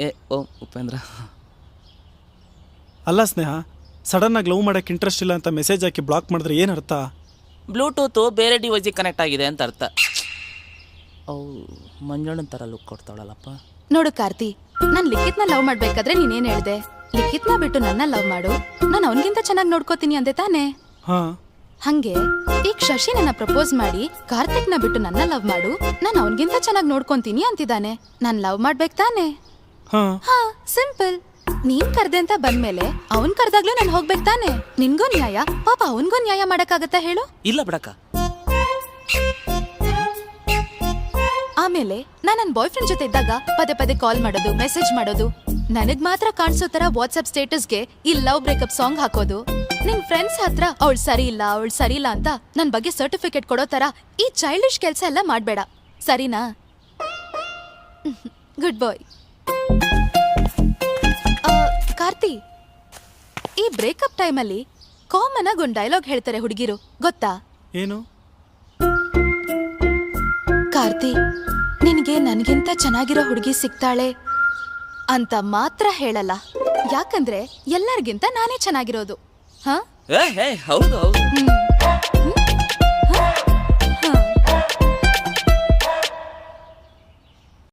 ಏ ಓ ಉಪೇಂದ್ರ. ಅಲ್ಲ ಸ್ನೇಹ ಸಡನ್ ಆಗಿ ಲವ್ ಮಾಡಕ್ಕೆ ಇಂಟ್ರೆಸ್ಟ್ ಇಲ್ಲ ಅಂತ ಮೆಸೇಜ್ ಹಾಕಿ ಬ್ಲಾಕ್ ಮಾಡಿದ್ರೆ ಏನು ಅರ್ಥ? ಬ್ಲೂಟೂತು ಬೇರೆ ಡಿವೈಸಿಗೆ ಕನೆಕ್ಟ್ ಆಗಿದೆ ಅಂತ ಅರ್ಥ. ಅವು ಮಂಜಣ್ಣನ ಥರ ಲುಕ್ ಕೊಡ್ತಾಳಲ್ಲಪ್ಪ. ನೋಡು ಕಾರ್ತಿ ನಾನು ಲಿಖಿತ್ನ ಲವ್ ಮಾಡ್ಬೇಕಾದ್ರೆ ನೀನೇನ್ ಹೇಳಿದೆ? ಲಿಖಿತ್ನ ಬಿಟ್ಟು ನನ್ನ ಲವ್ ಮಾಡು. ನಾನು ಅವನಿಗಿಂತ ಚೆನ್ನಾಗಿ ನೋಡ್ಕೋತೀನಿ ಅಂದೆ ತಾನೇ? ಹಾಂ. ಹಂಗೆ ಈಗ ಶಶಿ ನನ್ನ ಪ್ರಪೋಸ್ ಮಾಡಿ ಕಾರ್ತಿಕ್ನ ಬಿಟ್ಟು ನನ್ನ ಲವ್ ಮಾಡು. ನಾನು ಅವನಿಗಿಂತ ಚೆನ್ನಾಗಿ ನೋಡ್ಕೊಂತೀನಿ ಅಂತಿದ್ದಾನೆ. ನಾನ್ ಲವ್ ಮಾಡ್ಬೇಕು ತಾನೆ. ಹಾಂ. ಹಾ ಸಿಂಪಲ್. ನೀನ್ ಕರ್ದೆ ಅಂತ ಬಂದ್ಮೇಲೆ ಅವನ್ ಕರ್ದಾಗ್ಲೂ ನಾನು ಹೋಗ್ಬೇಕು ತಾನೆ. ನಿನ್ಗೂ ನ್ಯಾಯ ಪಾಪ ಅವನ್ಗೂ ನ್ಯಾಯ ಮಾಡಕ್ಕಾಗತ್ತಾ ಹೇಳು? ಇಲ್ಲ ಬಿಡಕ್ಕ. ಆಮೇಲೆ ನಾನು ನನ್ನ ಬಾಯ್ ಫ್ರೆಂಡ್ ಜೊತೆ ಇದ್ದಾಗ ಪದೇ ಪದೇ ಕಾಲ್ ಮಾಡೋದು ಮೆಸೇಜ್ ಮಾಡೋದು. ನನಗ್ ಮಾತ್ರ ಕಾಣಿಸೋ ತರ ವಾಟ್ಸ್ಆಪ್ ಸ್ಟೇಟಸ್ಗೆ ಈ ಲವ್ ಬ್ರೇಕಪ್ ಸಾಂಗ್ ಹಾಕೋದು. ನಿನ್ ಫ್ರೆಂಡ್ಸ್ ಹತ್ರ ಅವಳು ಸರಿ ಇಲ್ಲ ಅವಳು ಸರಿ ಇಲ್ಲ ಅಂತ ನನ್ ಬಗ್ಗೆ ಸರ್ಟಿಫಿಕೇಟ್ ಕೊಡೋ ತರ ಈ ಚೈಲ್ಡಿಶ್ ಕೆಲಸ ಎಲ್ಲ ಮಾಡ್ಬೇಡ. ಸರಿನಾ? ಗುಡ್ ಬಾಯ್ ಕಾರ್ತಿ ಈ ಬ್ರೇಕಪ್ ಟೈಮಲ್ಲಿ ಕಾಮನ್ ಆಗಿ ಒಂದ್ ಡೈಲಾಗ್ ಹೇಳ್ತಾರೆ ಹುಡುಗಿರು ಗೊತ್ತಾ? ಏನು? ಕಾರ್ತಿ ನಿನಗೆ ನನಗಿಂತ ಚೆನ್ನಾಗಿರೋ ಹುಡುಗಿ ಸಿಗ್ತಾಳೆ ಅಂತ ಮಾತ್ರ ಹೇಳಲ್ಲ. ಯಾಕಂದ್ರೆ ಎಲ್ಲರಿಗಿಂತ ನಾನೇ ಚೆನ್ನಾಗಿರೋದು. ಹಾ ಏ ಹೌದು ಹೌದು.